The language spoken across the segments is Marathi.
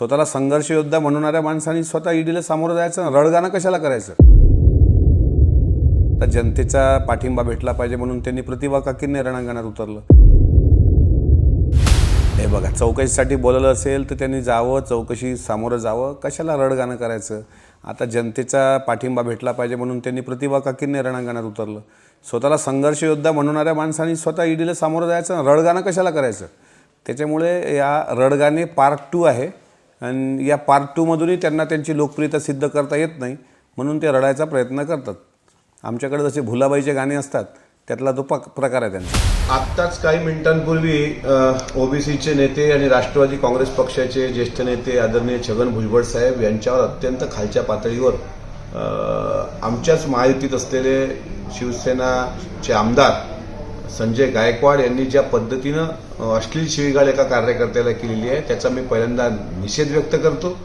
स्वतःला संघर्ष योद्धा म्हणणाऱ्या माणसांनी स्वतः ईडीला सामोरं जायचं रडगाणं कशाला करायचं? तर जनतेचा पाठिंबा भेटला पाहिजे म्हणून त्यांनी प्रतिभा काकींनी रणांगणात उतरलं. हे बघा चौकशीसाठी बोलवलं असेल तर त्यांनी जावं चौकशी सामोरं जावं. कशाला रडगाणं करायचं? आता जनतेचा पाठिंबा भेटला पाहिजे म्हणून त्यांनी प्रतिभा काकींनी रणांगणात उतरलं. स्वतःला संघर्ष योद्धा म्हणणाऱ्या माणसांनी स्वतः ईडीला सामोरं जायचं रडगाणं कशाला करायचं? त्याच्यामुळे या रडगाणे पार्ट टू आहे. आणि या पार्ट टूमधूनही त्यांना त्यांची लोकप्रियता सिद्ध करता येत नाही म्हणून ते रडायचा प्रयत्न करतात. आमच्याकडे जसे भुलाबाईचे गाणे असतात त्यातला तो प्रकार आहे त्यांचा. आत्ताच काही मिनिटांपूर्वी ओबीसीचे नेते आणि राष्ट्रवादी काँग्रेस पक्षाचे ज्येष्ठ नेते आदरणीय छगन भुजबळ साहेब यांच्यावर अत्यंत खालच्या पातळीवर आमच्याच महायुतीत असलेले शिवसेनाचे आमदार संजय गायकवाड यांनी ज्या पद्धतीनं अश्लील शिवीगाळ एका कार्यकर्त्याला केलेली आहे त्याचा मी पहिल्यांदा निषेध व्यक्त करतो.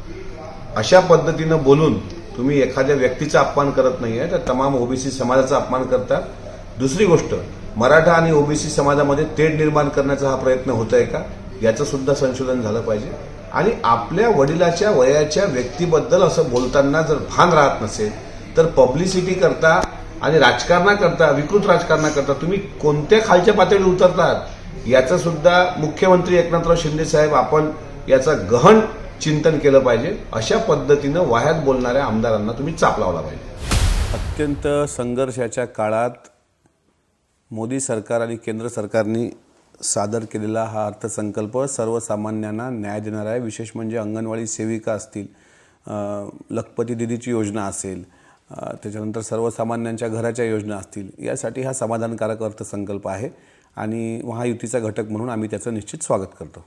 अशा पद्धतीनं बोलून तुम्ही एखाद्या व्यक्तीचा अपमान करत नाही आहे तर तमाम ओबीसी समाजाचा अपमान करता. दुसरी गोष्ट मराठा आणि ओबीसी समाजामध्ये तेढ निर्माण करण्याचा हा प्रयत्न होत आहे का? याचं सुद्धा संशोधन झालं पाहिजे. आणि आपल्या वडिलाच्या वयाच्या व्यक्तीबद्दल असं बोलताना जर भान राहत नसेल तर पब्लिसिटी करता आणि राजकारणाकरता विकृत राजकारणाकरता तुम्ही कोणत्या खालच्या पातळीवर उतरतात याचं सुद्धा मुख्यमंत्री एकनाथराव शिंदे साहेब आपण याचं गहन चिंतन केलं पाहिजे. अशा पद्धतीनं वाह्यात बोलणाऱ्या आमदारांना तुम्ही चाप लावला पाहिजे. अत्यंत संघर्षाच्या काळात मोदी सरकार आणि केंद्र सरकारने सादर केलेला हा अर्थसंकल्प सर्वसामान्यांना न्याय देणारा आहे. विशेष म्हणजे अंगणवाडी सेविका असतील लखपती दिदीची योजना असेल त्याच्यानंतर सर्वसामान्यांच्या घराच्या योजना असतील यासाठी हा समाधानकारक अर्थसंकल्प आहे आणि महायुतीचा घटक म्हणून आम्ही त्याचं निश्चित स्वागत करतो.